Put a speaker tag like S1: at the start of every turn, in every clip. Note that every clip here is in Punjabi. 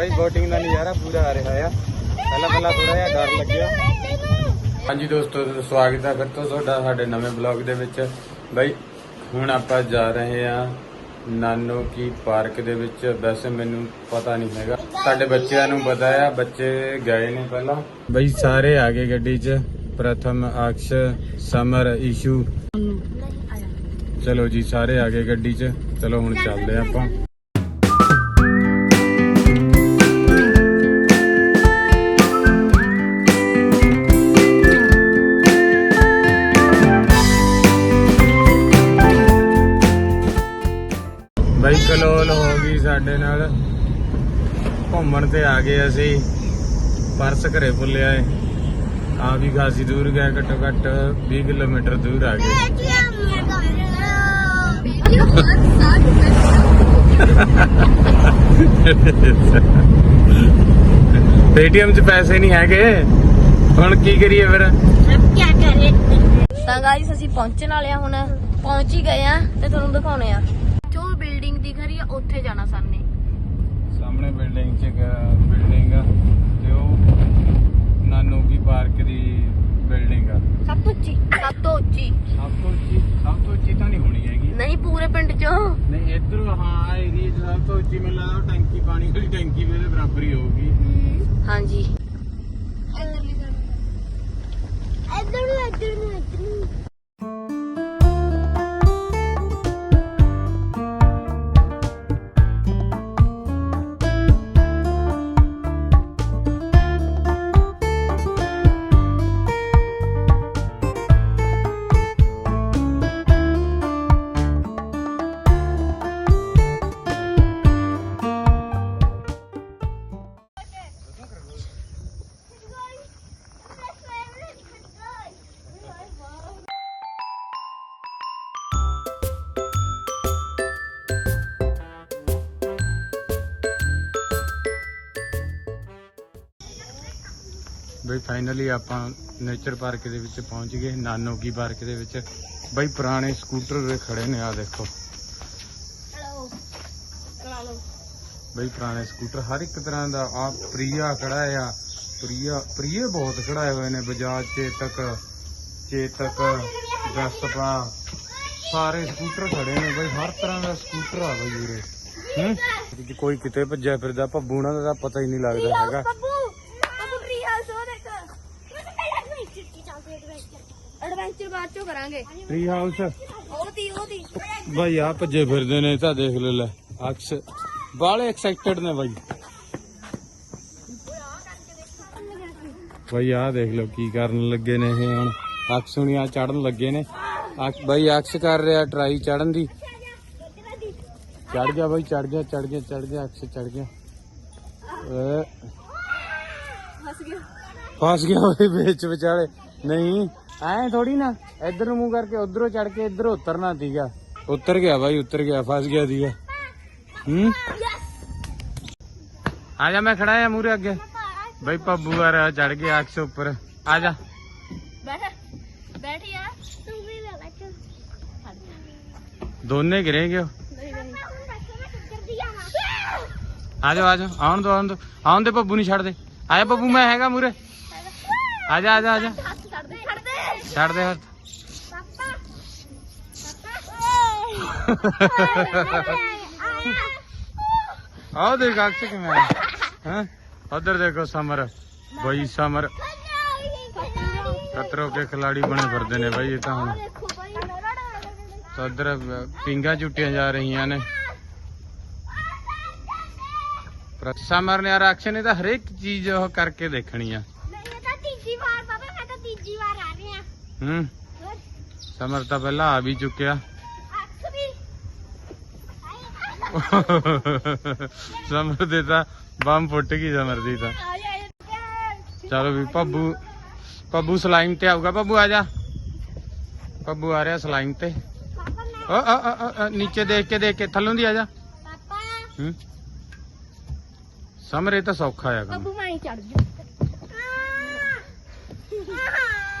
S1: ਬਾਈ ਬੋਟਿੰਗ ਦਾ ਨਜ਼ਾਰਾ ਪੂਰਾ ਆ ਰਿਹਾ ਆ। ਪਹਿਲਾਂ ਪਹਿਲਾਂ ਥੋੜਾ ਜਿਹਾ ਡਰ ਲੱਗਿਆ। ਹਾਂਜੀ ਦੋਸਤੋ ਸਵਾਗਤ ਹੈ ਫਿਰ ਤੋਂ ਤੁਹਾਡਾ ਸਾਡੇ ਨਵੇਂ ਬਲੌਗ ਦੇ ਵਿੱਚ। ਬਾਈ ਹੁਣ ਆਪਾਂ ਜਾ ਰਹੇ ਆ ਨਾਨੋ ਕੀ ਪਾਰਕ ਦੇ ਵਿੱਚ। ਵੈਸੇ ਮੈਨੂੰ ਪਤਾ ਨਹੀਂ ਹੈਗਾ। ਸਾਡੇ ਬੱਚਿਆਂ ਨੂੰ ਪਤਾ ਆ ਬੱਚੇ ਗਏ ਨੇ ਪਹਿਲਾਂ। ਬਾਈ ਸਾਰੇ ਆ ਗਏ ਗੱਡੀ 'ਚ। ਪ੍ਰਥਮ ਅਕਸ਼ ਸਮਰ ਈਸ਼ੂ। ਚਲੋ ਜੀ ਸਾਰੇ ਆ ਗਏ ਗੱਡੀ 'ਚ। ਚਲੋ ਹੁਣ ਚੱਲਦੇ ਆਪਾਂ। ਸਾਡੇ ਨਾਲ ਘੁੰਮਣ ਤੇ ਆ ਗਏ ਅਸੀਂ। ਪਰਸ ਘਰੇ ਭੁੱਲਿਆ ਏ। ਆ ਵੀ ਖਾਸੀ ਦੂਰ ਗਏ ਘੱਟੋ ਘੱਟ 20 ਕਿਲੋਮੀਟਰ ਦੂਰ ਆ ਗਏ। ਪੇਟੀਐਮ 'ਚ ਪੈਸੇ ਨਹੀਂ ਹੈਗੇ। ਹੁਣ ਕੀ ਕਰੀਏ ਫਿਰ?
S2: ਤਾਂ ਗਾਈਸ ਅਸੀਂ ਪਹੁੰਚਣ ਵਾਲੇ ਆ ਹੁਣ। ਪਹੁੰਚ ਹੀ ਗਏ ਆ ਤੇ ਤੁਹਾਨੂੰ ਦਿਖਾਉਣੇ ਆ ਜੋ ਬਿਲਡਿੰਗ ਦਿਖ ਰਹੀ ਆ ਉੱਥੇ ਜਾਣਾ ਸਾਨੇ
S1: ਸਾਹਮਣੇ ਬਿਲਡਿੰਗ 'ਚ ਬਿਲਡਿੰਗ ਆ ਤੇ ਉਹ ਨਾਨੂ ਕੀ ਪਾਰਕ ਦੀ ਬਿਲਡਿੰਗ ਆ।
S2: ਸਭ ਤੋਂ ਉੱਚੀ ਸਭ ਤੋਂ ਉੱਚੀ।
S1: ਸਭ ਤੋਂ ਉੱਚੀ ਸਭ ਤੋਂ ਉੱਚੀ ਤਾਂ ਨਹੀਂ ਹੋਣੀ ਹੈਗੀ।
S2: ਨਹੀਂ ਪੂਰੇ ਪਿੰਡ ਚੋਂ।
S1: ਨਹੀਂ ਇੱਧਰ ਹਾਂ ਏਰੀਆ ਸਭ ਤੋਂ ਉੱਚੀ ਮੈਨੂੰ ਲੱਗਦਾ ਟੈਂਕੀ ਪਾਣੀ ਵਾਲੀ ਟੈਂਕੀ ਵੀ ਇਹਦੇ ਬਰਾਬਰ ਹੀ ਹੋਊਗੀ।
S2: ਹਾਂਜੀ।
S1: ਬਈ ਫਾਈਨਲੀ ਆਪਾਂ ਨੇਚਰ ਪਾਰਕ ਦੇ ਵਿੱਚ ਪਹੁੰਚ ਗਏ ਨਾਨੋ ਕੀ ਪਾਰਕ ਦੇ ਵਿੱਚ। ਬਈ ਪੁਰਾਣੇ ਸਕੂਟਰ ਖੜੇ ਨੇ ਆ ਦੇਖੋ। ਬਈ ਪੁਰਾਣੇ ਸਕੂਟਰ ਹਰ ਇੱਕ ਤਰ੍ਹਾਂ ਦਾ ਆ ਪ੍ਰਿਆ ਖੜਾ ਆ। ਪ੍ਰਿਆ ਪ੍ਰਿਆ ਬਹੁਤ ਖੜਾਏ ਹੋਏ ਨੇ ਬਜਾਜ ਚੇਤਕ ਚੇਤਕ ਵੈਸਪਾ ਸਾਰੇ ਸਕੂਟਰ ਖੜੇ ਨੇ ਬਈ ਹਰ ਤਰ੍ਹਾਂ ਦਾ ਸਕੂਟਰ ਆ ਬਈ ਹੂੰ? ਕਿ ਕੋਈ ਕਿਤੇ ਭੱਜਿਆ ਫਿਰਦਾ ਭੱਬੂ ਨਾਲ ਦਾ ਪਤਾ ਹੀ ਨਹੀਂ ਲੱਗਦਾ ਹੈਗਾ
S3: ਬੱਬੂ ਬੱਬੂ ਪ੍ਰਿਆ ਸੋ ਦੇਖ ਮੈਂ ਤਾਂ ਪਹਿਲਾਂ ਹੀ ਚਿੱਟੀ ਚੱਲਦੀ ਐਡਵੈਂਚਰ
S2: ਐਡਵੈਂਚਰ ਬਾਅਦ ਚੋਂ ਕਰਾਂਗੇ।
S1: ਟ੍ਰੀ ਹਾਊਸ
S2: ਉਹਦੀ ਉਹਦੀ
S1: ਬਾਈ ਆ ਭੱਜੇ ਫਿਰਦੇ ਨੇ ਇਹ ਤਾਂ ਦੇਖ ਲੈ ਲੈ। ਅਕਸ ਬਾਲੇ ਐਕਸਾਈਟਡ ਨੇ ਬਾਈ। ਬਾਈ ਆ ਦੇਖ ਲਓ ਕੀ ਕਰਨ ਲੱਗੇ ਨੇ ਇਹ ਹੁਣ। ਅਕਸ ਹੁਣੀ ਆ ਚੜਨ ਲੱਗੇ ਨੇ। ਅਕਸ ਬਾਈ ਅਕਸ ਕਰ ਰਿਹਾ ਟਰਾਈ ਚੜਨ ਦੀ। ਚੜ ਗਿਆ ਬਾਈ ਚੜ ਗਿਆ ਚੜ ਗਿਆ ਚੜ ਗਿਆ ਅਕਸ ਚੜ ਗਿਆ ਏ
S2: ਫਸ ਗਿਆ।
S1: ਫਸ ਗਿਆ ਓਏ ਵਿੱਚ ਵਿਚਾਲੇ। ਨਹੀਂ। ਐ ਥੋੜੀ ਨਾ ਇੱਧਰ ਨੂੰ ਮੂੰਹ ਕਰਕੇ ਉਧਰੋਂ ਚੜ ਕੇ ਇੱਧਰੋਂ ਉਤਰਨਾ ਸੀਗਾ। ਉਤਰ ਗਿਆ ਬਾਈ ਉਤਰ ਗਿਆ ਫਸ ਗਿਆ ਸੀਗਾ। ਹੂੰ? ਆ ਜਾ ਮੈਂ ਖੜਾ ਆ ਮੂਰੇ ਅੱਗੇ। ਬਾਈ ਪੱਬੂ ਆ ਰਿਹਾ ਚੜ ਗਿਆ ਅਕਸ ਉੱਪਰ। ਆ ਜਾ।
S2: ਬੈਠ ਬੈਠ
S3: ਤੂੰ ਵੀ
S1: ਦੋਨੇ ਗਿਰੇਗੇ
S3: ਕਰਦੀ ਆ
S1: ਜਾ ਆ ਜਾ ਆਉਣ ਦੋ ਆਉਣ ਦੋ। ਆਉਣ ਦੇ ਪੱਬੂ ਨਹੀਂ ਛੱਡ ਦੇ। ਆ ਜਾ ਪੱਬੂ ਮੈਂ ਹੈਗਾ ਮੂਰੇ ਆ ਜਾ ਆ ਜਾ ਆ ਜਾ।
S3: ਛੱਡ ਦੇ
S1: ਹੱਥ।
S3: ਪਾਪਾ ਪਾਪਾ
S1: ਆਓ ਦੇਖ ਅਕਸ ਕਿਵੇਂ ਹੈ? ਉਧਰ ਦੇਖੋ ਸਮਰ, ਬਾਈ ਸਮਰ। ਕਤਰੋ ਕੇ ਖਿਲਾੜੀ ਬਣੇ ਫਿਰਦੇ ਨੇ ਬਾਈ, ਇਹ ਤਾਂ ਹੁਣ। ਤਾਂ ਉਧਰ ਪਿੰਗਾ ਝੁੱਟੀਆਂ ਜਾ ਰਹੀਆਂ ਨੇ। ਸਮਰ ਨੇ ਆਰਕਸ਼ ਨੇ ਤਾਂ ਹਰੇਕ ਚੀਜ਼ ਉਹ ਕਰਕੇ ਦੇਖਣੀ ਆ
S3: ਮੈਂ ਇਹ ਤਾਂ ਤੀਜੀ ਵਾਰ ਪਾਪਾ ਮੈਂ ਤਾਂ ਤੀਜੀ ਵਾਰ ਆ ਰਿਹਾ
S1: ਹੂੰ। ਸਮਰ ਤਾਂ ਪਹਿਲਾਂ ਆ ਵੀ ਚੁੱਕਿਆ।
S3: ਅੱਖ
S1: ਸਮਰ ਦੇ ਤਾਂ ਬੰਮ ਫੁੱਟ ਗਈ ਸਮਰ ਦੀ ਤਾਂ।
S3: ਆ ਜਾ
S1: ਚਲੋ ਵੀ ਪੱਬੂ ਪੱਬੂ ਸਲਾਈਮ ਤੇ ਆਊਗਾ। ਪੱਬੂ ਆ ਜਾ। ਪੱਬੂ ਆ ਰਿਹਾ ਸਲਾਈਮ ਤੇ। ਓ ਓ, ਓ, ਨੀਚੇ ਦੇਖ ਕੇ ਦੇਖ ਕੇ ਥੱਲੋਂ ਦੀ ਆ ਜਾ।
S3: ਪਾਪਾ
S1: ਹੂੰ। ਸਮਰ ਤਾਂ ਸੌਖਾ ਆ ਕੰਮ।
S2: ਬੱਬੂ ਮੈਂ ਚੜ ਜਾ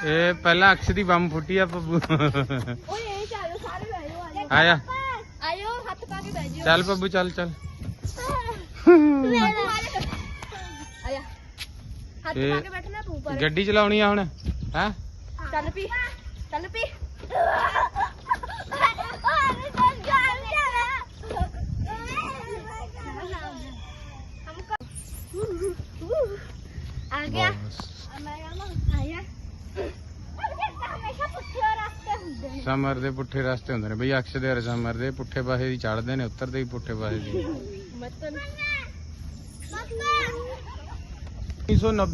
S1: ਇਹ ਪਹਿਲਾਂ ਅਕਸ਼ ਦੀ ਬੰਮ ਫੁੱਟੀ ਆ ਪੱਬੂ
S2: ਓਏ ਇਹ ਚੱਲ ਸਾਰੇ ਬਹਿ ਜਾਓ
S1: ਆਇਆ।
S2: ਆਇਓ ਹੱਥ ਪਾ ਕੇ ਬਹਿ
S1: ਚੱਲ ਪੱਬੂ ਚੱਲ ਚੱਲ। ਗੱਡੀ ਚਲਾਉਣੀ ਆ ਹੁਣ ਹੈ?
S2: ਚੱਲ ਪੀ ਚੱਲ ਪੀ।
S1: ਸਮਰ ਦੇ ਪੁੱਠੇ ਰਸਤੇ ਹੁੰਦੇ ਨੇ। ਬਈ ਅਕਸ਼ ਦੇ ਹਰ ਸਮਰ ਪੁੱਠੇ ਪਾਸੇ ਦੀ ਚੜਦੇ ਨੇ ਉੱਤਰਦੇ ਹੀ ਪੁੱਠੇ ਪਾਸੇ ਦੀ
S2: ਮਤਨ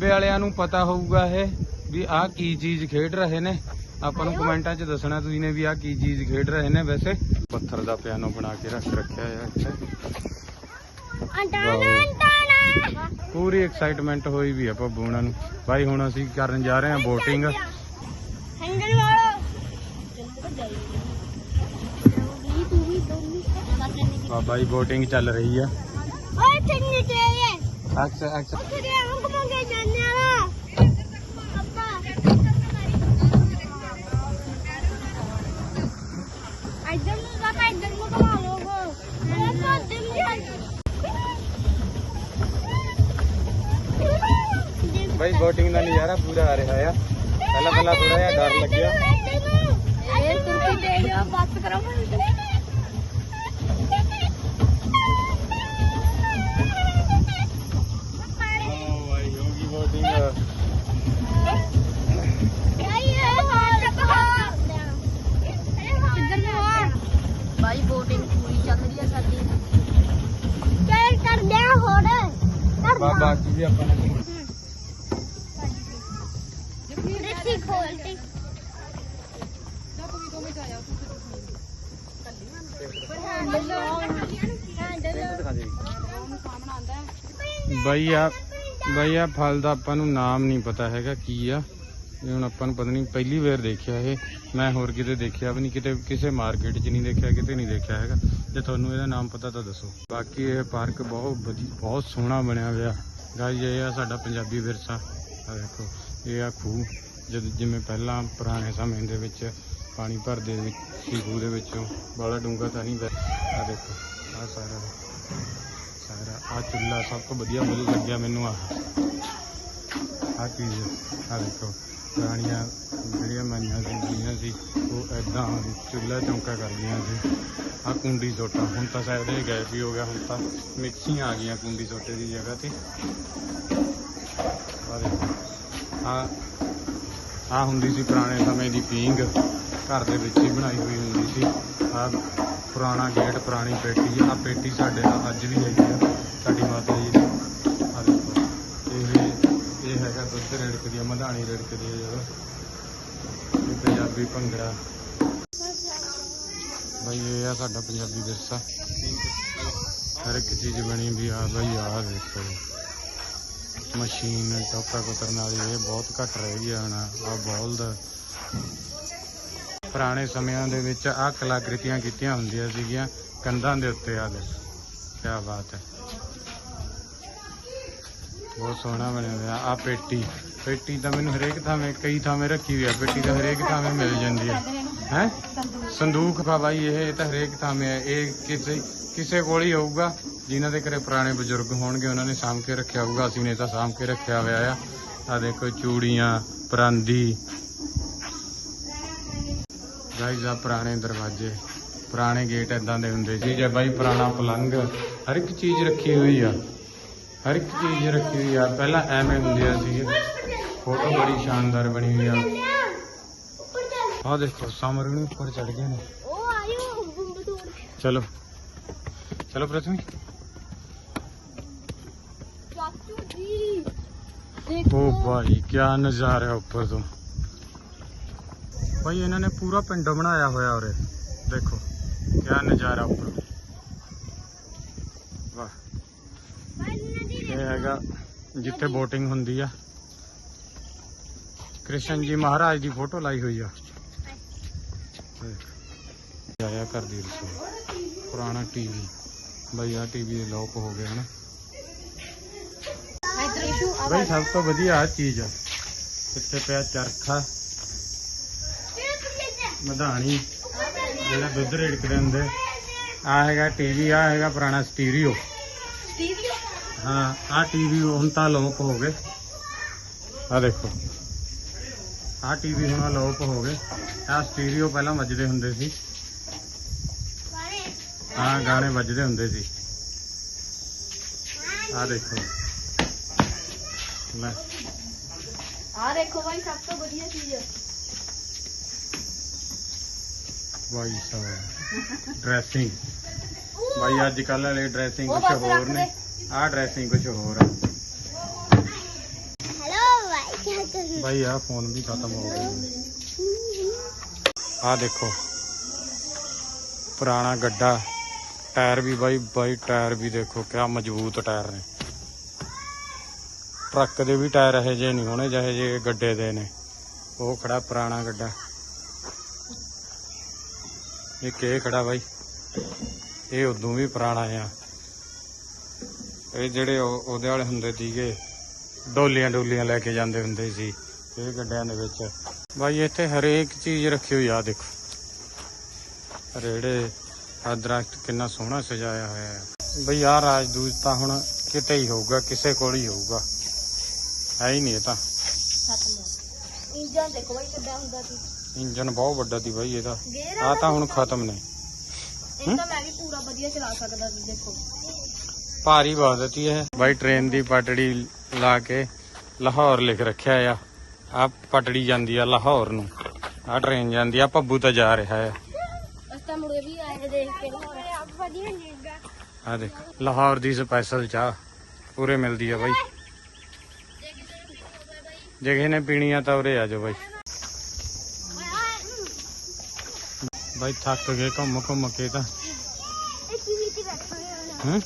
S1: ਵਾਲਿਆਂ ਨੂੰ ਪਤਾ ਹੋਊਗਾ ਇਹ ਵੀ ਆਹ ਕੀ ਚੀਜ਼ ਖੇਡ ਰਹੇ ਨੇ। ਆਪਾਂ ਨੂੰ ਕਮੈਂਟਾਂ 'ਚ ਦੱਸਣਾ ਤੁਸੀਂ ਨੇ ਵੀ ਆਹ ਕੀ ਚੀਜ਼ ਖੇਡ ਰਹੇ ਨੇ ਵੈਸੇ। ਪੱਥਰ ਦਾ ਪਿਆਨੋ ਬਣਾ ਕੇ ਰੱਖ ਰੱਖਿਆ ਹੈ ਇੱਥੇ। ਪੂਰੀ ਐਕਸਾਈਟਮੈਂਟ ਹੋਈ ਵੀ ਆ ਪੱਬੂ ਨੂੰ। ਬਾਈ ਹੁਣ ਅਸੀਂ ਕਰਨ ਜਾ ਰਹੇ ਹਾਂ ਬੋਟਿੰਗ
S3: ਹੰਗਲਵਾ
S1: ਬਾਬਾ ਜੀ VOTING ਚੱਲ ਰਹੀ ਆ।
S3: ਓਏ
S1: ਚੰਗੀ ਤੇਰੇ
S3: ਅੱਛਾ ਅੱਛਾ। ਉੱਥੇ ਦੇ ਅੰਗ ਮੰਗੇ ਜਾਂਦੇ ਆ ਅੱਪਾ ਇੱਧਰ ਨੂੰ ਜਾ ਤਾਂ ਇੱਧਰ ਨੂੰ ਘੁਮਾ
S1: ਲੋਗੋ ਮੈਂ ਦਾ ਨਜ਼ਾਰਾ ਪੂਰਾ ਆ ਰਿਹਾ ਆ। ਪਹਿਲਾ ਪਹਿਲਾਂ ਥੋੜਾ ਜਿਹਾ ਡਰ ਲੱਗਿਆ।
S2: ਇਹ ਤੁਰਕੀ ਦੇ ਬਸ ਕਰੋ ਬਾਈ ਆ
S1: ਬਾਈ ਆ ਫਲ ਦਾ ਆਪਾਂ ਨੂੰ ਨਾਮ ਨਹੀਂ ਪਤਾ ਹੈਗਾ ਕੀ ਆ। ਇਹ ਹੁਣ ਆਪਾਂ ਨੂੰ ਪਤਾ ਨਹੀਂ, ਪਹਿਲੀ ਵਾਰ ਦੇਖਿਆ ਇਹ। ਮੈਂ ਹੋਰ ਕਿਤੇ ਦੇਖਿਆ ਵੀ ਨਹੀਂ, ਕਿਤੇ ਕਿਸੇ ਮਾਰਕੀਟ 'ਚ ਨਹੀਂ ਦੇਖਿਆ, ਕਿਤੇ ਨਹੀਂ ਦੇਖਿਆ ਹੈਗਾ। ਜੇ ਤੁਹਾਨੂੰ ਇਹਦਾ ਨਾਮ ਪਤਾ ਤਾਂ ਦੱਸੋ। ਬਾਕੀ ਇਹ ਪਾਰਕ ਬਹੁਤ ਵਧੀਆ, ਬਹੁਤ ਸੋਹਣਾ ਬਣਿਆ ਹੋਇਆ। ਗਾਈ ਇਹ ਆ ਸਾਡਾ ਪੰਜਾਬੀ ਵਿਰਸਾ। ਆ ਦੇਖੋ, ਇਹ ਆ ਖੂਹ। ਜਦ ਜਿਵੇਂ ਪਹਿਲਾਂ ਪੁਰਾਣੇ ਸਮੇਂ ਦੇ ਵਿੱਚ ਪਾਣੀ ਭਰਦੇ ਸੀ ਖੂਹ ਦੇ ਵਿੱਚੋਂ ਬੜਾ ਡੂੰਘਾ ਤਾਂ ਨਹੀਂ ਆ ਦੇਖੋ ਆ ਸਾਰਾ। ਸਾਰਾ ਆ ਚੁੱਲਾ ਸਭ ਤੋਂ ਵਧੀਆ ਮਿਲ ਲੱਗਿਆ ਮੈਨੂੰ ਆਹ। ਆ ਚੀਜ਼ ਆ ਦੇਖੋ, ਪੁਰਾਣੀਆਂ ਜਿਹੜੀਆਂ ਮਾਈਆਂ ਸੀ ਬੁੜੀਆਂ ਸੀ, ਉਹ ਐਦਾਂ ਚੁੱਲਾ ਚੌਂਕਾ ਕਰਦੀਆਂ ਸੀ। ਆ ਕੁੰਡੀ ਸੋਟਾ, ਹੁਣ ਤਾਂ ਸ਼ਾਇਦ ਇਹ ਗਾਇਬ ਹੀ ਹੋ ਗਿਆ, ਹੁਣ ਤਾਂ ਮਿਕਸੀਆਂ ਆ ਗਈਆਂ ਕੁੰਡੀ ਸੋਟੇ ਦੀ ਜਗ੍ਹਾ ਤੇ। ਆ ਦੇਖੋ ਆ ਆ ਹੁੰਦੀ ਸੀ ਪੁਰਾਣੇ ਸਮੇਂ ਦੀ ਪੀਂਗ ਘਰ ਦੇ ਵਿੱਚ ਹੀ ਬਣਾਈ ਹੋਈ ਹੁੰਦੀ ਸੀ। ਆ ਪੁਰਾਣਾ ਗੇਟ ਪੁਰਾਣੀ ਪੇਟੀ, ਆ ਪੇਟੀ ਸਾਡੇ ਨਾਲ ਅੱਜ ਵੀ ਹੈਗੀ ਆ, ਸਾਡੀ ਮਾਤਾ ਜੀ ਦੀ। ਆ ਦੇਖੋ, ਇਹ ਇਹ ਹੈਗਾ ਦੁੱਧ ਰੜਕਦੀ ਆ ਮਧਾਣੀ ਰੜਕਦੀ ਆ ਜਦੋਂ। ਇਹ ਪੰਜਾਬੀ ਭੰਗੜਾ। ਬਈ ਇਹ ਆ ਸਾਡਾ ਪੰਜਾਬੀ ਵਿਰਸਾ। ਹਰ ਇੱਕ ਚੀਜ਼ ਬਣੀ ਵੀ ਆ, ਬਈ ਆ ਦੇਖੋ। ਮਸ਼ੀਨ ਟੋਕਾ ਕੁਤਰਨ ਵਾਲੀ ਇਹ ਬਹੁਤ ਘੱਟ ਰਹਿ ਗਈ ਹੁਣ, ਆ ਬੋਲਦ। ਪੁਰਾਣੇ ਸਮਿਆਂ ਦੇ ਵਿੱਚ ਆ ਕਲਾਕ੍ਰਿਤੀਆਂ ਕੀਤੀਆਂ ਹੁੰਦੀਆਂ ਸੀਗੀਆਂ। ਕੰਧਾਂ ਦੇ ਉੱਤੇ ਆ ਦੇ ਕੀ ਬਾਤ ਹੈ। ਬਹੁਤ ਸੋਹਣਾ ਬਣਿਆ ਹੋਇਆ ਆ ਪੇਟੀ। ਪੇਟੀ ਤਾਂ ਮੈਨੂੰ ਹਰੇਕ ਥਾਵੇਂ, ਕਈ ਥਾਵੇਂ ਰੱਖੀ ਹੋਈ ਆ। ਪੇਟੀ ਤਾਂ ਹਰੇਕ ਥਾਵੇਂ ਮਿਲ ਜਾਂਦੀ ਹੈ ਹੈ? ਸੰਦੂਕ ਪਾ ਬਾਈ ਇਹ ਤਾਂ ਹਰੇਕ ਥਾਵੇਂ ਹੈ ਇਹ ਕਿਸੇ ਕਿਸੇ ਕੋਲ ਹੀ ਹੋਊਗਾ। ਜਿਨ੍ਹਾਂ ਦੇ ਘਰੇ ਪੁਰਾਣੇ ਬਜ਼ੁਰਗ ਹੋਣਗੇ, ਉਹਨਾਂ ਨੇ ਸਾਂਭ ਕੇ ਰੱਖਿਆ ਹੋਊਗਾ। ਅਸੀਂ ਨੇ ਤਾਂ ਸਾਂਭ ਕੇ ਰੱਖਿਆ ਹੋਇਆ ਆ। ਆ ਦੇਖੋ, ਚੂੜੀਆਂ, ਪਰਾਂਦੀ ਗਾਈਜ਼ ਆ ਪੁਰਾਣੇ ਦਰਵਾਜ਼ੇ ਪੁਰਾਣੇ ਗੇਟ ਇਦਾਂ ਦੇ ਹੁੰਦੇ ਸੀ ਜੇ ਬਾਈ ਪੁਰਾਣਾ ਪਲੰਗ ਹਰ ਇੱਕ ਚੀਜ਼ ਰੱਖੀ ਹੋਈ ਆ। ਹਰ ਇੱਕ ਚੀਜ਼ ਰੱਖੀ ਹੋਈ ਆ। ਪਹਿਲਾਂ ਐਵੇਂ ਹੁੰਦੀਆਂ ਸੀ ਫੋਟੋ ਬੜੀ ਸ਼ਾਨਦਾਰ ਬਣੀ ਹੋਈ ਆ। ਆਹ ਦੇਖੋ ਸਮਰ ਵੀ ਉੱਪਰ ਚੜ ਗਏ ਨੇ। ਚਲੋ ਚਲੋ ਪ੍ਰਥਮੀ।
S3: ਚਾਚੂ ਜੀ
S1: ਓ ਭਾਈ ਕੀ ਨਜ਼ਾਰਾ ਉੱਪਰ ਤੋਂ। ਭਾਈ ਇਹਨਾਂ ਨੇ ਪੂਰਾ ਪਿੰਡ ਬਣਾਇਆ ਹੋਇਆ ਉਰੇ। ਦੇਖੋ ਕੀ ਨਜ਼ਾਰਾ ਉੱਪਰ। ਵਾਹ। ਇਹ ਹੈਗਾ ਜਿੱਥੇ VOTING ਹੁੰਦੀ ਆ। ਕ੍ਰਿਸ਼ਨ ਜੀ ਮਹਾਰਾਜ ਦੀ ਫੋਟੋ ਲਾਈ ਹੋਈ ਆ। ਆਇਆ ਕਰਦੀ ਰਸੋ ਪੁਰਾਣਾ ਟੀਵੀ। ਬਈ ਆ ਟੀਵੀ ਦੇ ਲੋਕ ਹੋ ਗਏ ਹਨ? ਬਈ ਸਭ ਤੋਂ ਵਧੀਆ ਆ ਚੀਜ਼ ਆ। ਇੱਥੇ ਪਿਆ ਚਰਖਾ। ਮਧਾਣੀ ਜਿਹੜਾ ਦੁੱਧ ਰੇੜਕਦੇ ਹੁੰਦੇ। ਆ ਹੈਗਾ ਟੀਵੀ ਆ ਹੈਗਾ ਪੁਰਾਣਾ ਸਟੀਰੀਓ।
S2: ਸਟੀਰੀਓ?
S1: ਹਾਂ ਆ ਟੀਵੀ ਹੁਣ ਤਾਂ ਲੋਕ ਹੋ ਗਏ। ਆ ਦੇਖੋ। ਆ ਟੀਵੀ ਹੁਣ ਅਲੋਪ ਹੋ ਗਏ। ਆ ਸਟੀਰੀਓ ਪਹਿਲਾਂ ਵੱਜਦੇ ਹੁੰਦੇ ਸੀ। ਆ ਗਾਣੇ ਵੱਜਦੇ ਹੁੰਦੇ ਸੀ। ਆ ਦੇਖੋ। ਲੈ।
S2: ਆ ਦੇਖੋ ਬਾਈ ਸਭ ਤੋਂ ਵਧੀਆ ਚੀਜ਼।
S1: ਭਾਈ ਸਾਹਿਬ ਡਰੈਸਿੰਗ ਬਾਈ ਅੱਜ ਕੱਲ ਵਾਲੇ ਡਰੈਸਿੰਗ ਕੁਝ ਹੋਰ ਨੇ। ਆਹ ਡਰੈਸਿੰਗ ਕੁਝ ਹੋਰ ਆ।
S3: ਹੈਲੋ ਭਾਈ ਕੀ ਤੁਸੀਂ
S1: ਭਾਈ ਆਹ ਫੋਨ ਵੀ ਖਤਮ ਹੋ ਗਿਆ। ਆਹ ਦੇਖੋ ਪੁਰਾਣਾ ਗੱਡਾ। ਟਾਇਰ ਵੀ ਬਾਈ ਬਾਈ ਟਾਇਰ ਵੀ ਦੇਖੋ ਕਿਆ ਮਜ਼ਬੂਤ ਟਾਇਰ ਨੇ। ਟਰੱਕ ਦੇ ਵੀ ਟਾਇਰ ਇਹੋ ਜਿਹੇ ਨਹੀਂ ਹੋਣੇ ਜਿਹੇ ਜੇ ਗੱਡੇ ਦੇ ਨੇ। ਉਹ ਖੜਾ ਪੁਰਾਣਾ ਗੱਡਾ। ਇੱਕ ਇਹ ਖੜਾ ਬਾਈ? ਇਹ ਉਦੋਂ ਵੀ ਪੁਰਾਣਾ ਆ। ਇਹ ਜਿਹੜੇ ਉਹਦੇ ਵਾਲੇ ਹੁੰਦੇ ਸੀਗੇ, ਡੋਲੀਆਂ ਡੋਲੀਆਂ ਲੈ ਕੇ ਜਾਂਦੇ ਹੁੰਦੇ ਸੀ, ਇਹ ਗੱਡਿਆਂ ਦੇ ਵਿੱਚ। ਬਾਈ, ਇੱਥੇ ਹਰੇਕ ਚੀਜ਼ ਰੱਖੀ ਹੋਈ ਆ ਦੇਖੋ। ਰੇੜੇ ਆ ਦਰਖਤ ਕਿੰਨਾ ਸੋਹਣਾ ਸਜਾਇਆ ਹੋਇਆ ਹੈ ਬਈ ਆ ਰਾਜਦੂਤ ਤਾਂ ਹੁਣ ਕਿਤੇ ਹੀ ਹੋਊਗਾ, ਕਿਸੇ ਕੋਲ ਹੀ ਹੋਊਗਾ। ਹੈ ਹੀ ਨਹੀਂ ਇਹ ਤਾਂ।
S2: ਖਤਮ ਹੋ ਦੇਖੋ ਬਾਈ ਕਿੱਦਾਂ ਹੁੰਦਾ ਸੀ।
S1: ਇੰਜਨ ਬਹੁਤ ਵੱਡਾ ਸੀ ਬਾਈ ਇਹਦਾ। ਆ ਤਾਂ ਹੁਣ ਖਤਮ ਨੇ।
S2: ਇਹ ਮੈਂ ਵੀ ਪੂਰਾ ਵਧੀਆ ਚਲਾ ਸਕਦਾ ਸੀ ਦੇਖੋ।
S1: ਭਾਰੀ ਬਹੁਤ ਹੈ ਬਾਈ ਟ੍ਰੇਨ ਦੀ ਪਟੜੀ ਲਾ ਕੇ ਲਾਹੌਰ ਲਿਖ ਰੱਖਿਆ ਆ। ਆ ਪਟੜੀ ਜਾਂਦੀ ਆ ਲਾਹੌਰ ਨੂੰ। ਆ ਟ੍ਰੇਨ ਜਾਂਦੀ ਆ ਪੱਬੂ ਤਾਂ ਜਾ ਰਿਹਾ
S2: ਆ। ਅਸਤਾ ਮੁੜੇ ਵੀ ਆਏ ਦੇਖ ਕੇ।
S3: ਵਧੀਆ ਨੀਗਾ
S1: ਆ ਦੇਖ ਲਾਹੌਰ ਦੀ ਸਪੈਸ਼ਲ ਚਾਹ ਪੂਰੇ ਮਿਲਦੀ ਆ ਬਾਈ। ਜੇ ਕਿਸੇ ਨੇ ਪੀਣੀ ਆ ਤਾਂ ਉਰੇ ਆ ਜਾਓ ਬਾਈ। ਬਾਈ ਥੱਕ ਗਏ ਘੁੰਮ ਘੁੰਮ ਕੇ ਤਾਂ। ਹਾਂ?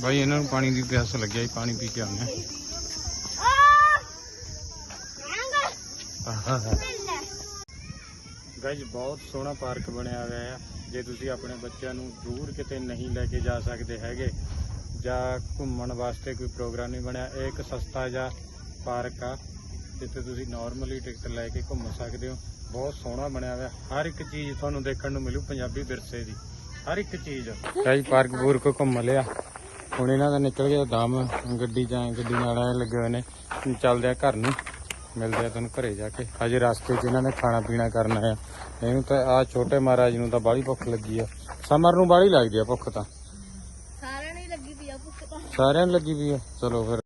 S1: ਬਾਈ ਇਹਨਾਂ ਨੂੰ ਪਾਣੀ ਦੀ ਪਿਆਸ ਲੱਗਿਆ ਜੀ, ਪਾਣੀ ਪੀ ਕੇ ਆਉਂਦੇ ਆ ਗਾਇਜ਼ ਬਹੁਤ ਸੋਹਣਾ ਪਾਰਕ ਬਣਿਆ ਹੋਇਆ ਹੈ ਜੇ ਤੁਸੀਂ ਆਪਣੇ ਬੱਚਿਆਂ ਨੂੰ ਦੂਰ ਕਿਤੇ ਨਹੀਂ ਲੈ ਕੇ ਜਾ ਸਕਦੇ ਹੈਗੇ, ਜਾਂ ਘੁੰਮਣ ਵਾਸਤੇ ਕੋਈ ਪ੍ਰੋਗਰਾਮ ਨਹੀਂ ਬਣਿਆ, ਇਹ ਇੱਕ ਸਸਤਾ ਜਿਹਾ ਪਾਰਕ ਆ। ਜਿੱਥੇ ਤੁਸੀਂ ਨਾਰਮਲੀ ਟਿਕਟ ਲੈ ਕੇ ਘੁੰਮ ਸਕਦੇ ਹੋ। ਬਹੁਤ ਸੋਹਣਾ ਬਣਿਆ ਹੋਇਆ। ਹਰ ਇੱਕ ਚੀਜ਼ ਤੁਹਾਨੂੰ ਦੇਖਣ ਨੂੰ ਮਿਲੂ ਪੰਜਾਬੀ ਵਿਰਸੇ ਦੀ। ਹਰ ਇੱਕ ਚੀਜ਼। ਗਾਇਜ਼ ਪਾਰਕ ਪੂਰ ਕੋ ਘੁੰਮ ਲਿਆ। ਹੁਣ ਇਹਨਾਂ ਦਾ ਨਿਕਲ ਗਿਆ ਦਮ। ਗੱਡੀ ਜਾਂ ਗੱਡੀ ਨਾਲ ਐਂ ਲੱਗੇ ਹੋਏ ਨੇ। ਚੱਲਦੇ ਆ ਘਰ ਨੂੰ। ਮਿਲਦੇ ਆ ਤੁਹਾਨੂੰ ਘਰੇ ਜਾ ਕੇ। ਹਜੇ ਰਸਤੇ 'ਚ ਇਹਨਾਂ ਨੇ ਖਾਣਾ ਪੀਣਾ ਕਰਨਾ ਆ। ਇਹਨੂੰ ਤਾਂ ਆ ਛੋਟੇ ਮਹਾਰਾਜ ਨੂੰ ਤਾਂ ਬਾਹਲੀ ਭੁੱਖ ਲੱਗੀ ਆ। ਸਮਰ ਨੂੰ ਬਾਹਲੀ ਲੱਗਦੀ ਆ ਭੁੱਖ ਤਾਂ।
S2: ਸਾਰਿਆਂ ਨੂੰ ਲੱਗੀ ਪਈ ਆ ਭੁੱਖ ਤਾਂ।
S1: ਸਾਰਿਆਂ ਨੂੰ ਲੱਗੀ ਵੀ ਆ। ਚਲੋ ਫਿਰ।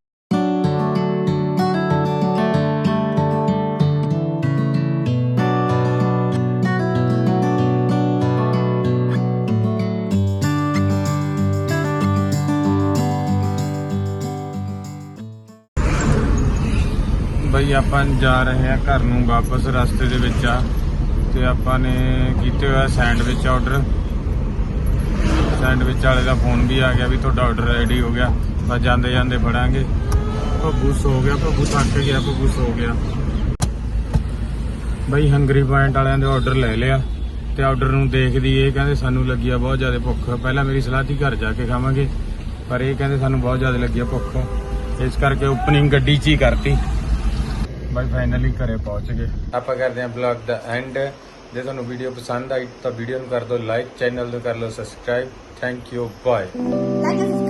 S1: ਬਈ ਆਪਾਂ ਜਾ ਰਹੇ ਆ ਘਰ ਨੂੰ ਵਾਪਸ ਰਸਤੇ ਦੇ ਵਿੱਚ ਆ। ਤੇ ਆਪਾਂ ਨੇ ਕੀਤੇ ਹੋਇਆ ਸੈਂਡਵਿਚ ਆਰਡਰ ਸੈਂਡਵਿਚ ਵਾਲੇ ਦਾ ਫੋਨ ਵੀ ਆ ਗਿਆ ਵੀ ਤੁਹਾਡਾ ਆਰਡਰ ਰੈਡੀ ਹੋ ਗਿਆ। ਬਸ ਜਾਂਦੇ ਜਾਂਦੇ ਫੜਾਂਗੇ। ਭੱਬੂ ਸੋ ਗਿਆ, ਭੱਬੂ ਥੱਕ ਗਿਆ, ਭੱਬੂ ਸੋ ਗਿਆ। ਬਈ ਹੰਗਰੀ ਪੁਆਇੰਟ ਵਾਲਿਆਂ ਦੇ ਆਰਡਰ ਲੈ ਲਿਆ। ਤੇ ਆਰਡਰ ਨੂੰ ਦੇਖਦੀ ਇਹ ਕਹਿੰਦੇ ਸਾਨੂੰ ਲੱਗੀ ਆ ਬਹੁਤ ਜ਼ਿਆਦਾ ਭੁੱਖ। ਪਹਿਲਾਂ ਮੇਰੀ ਸਲਾਹ ਸੀ ਘਰ ਜਾ ਕੇ ਖਾਵਾਂਗੇ। ਪਰ ਇਹ ਕਹਿੰਦੇ ਸਾਨੂੰ ਬਹੁਤ ਜ਼ਿਆਦਾ ਲੱਗੀ ਆ ਭੁੱਖ। ਇਸ ਕਰਕੇ ਓਪਨਿੰਗ ਗੱਡੀ 'ਚ ਹੀ ਕਰਤੀ। ਬਾਈ ਫਾਈਨਲੀ ਘਰੇ ਪਹੁੰਚ ਗਏ। ਆਪਾਂ ਕਰਦੇ ਹਾਂ ਬਲੌਗ ਦਾ ਐਂਡ ਜੇ ਤੁਹਾਨੂੰ ਵੀਡੀਓ ਪਸੰਦ ਆਈ ਤਾਂ ਵੀਡੀਓ ਨੂੰ ਕਰ ਦਿਓ ਲਾਈਕ ਚੈਨਲ ਨੂੰ ਕਰ ਲਓ ਸਬਸਕ੍ਰਾਈਬ ਥੈਂਕ ਯੂ ਬਾਏ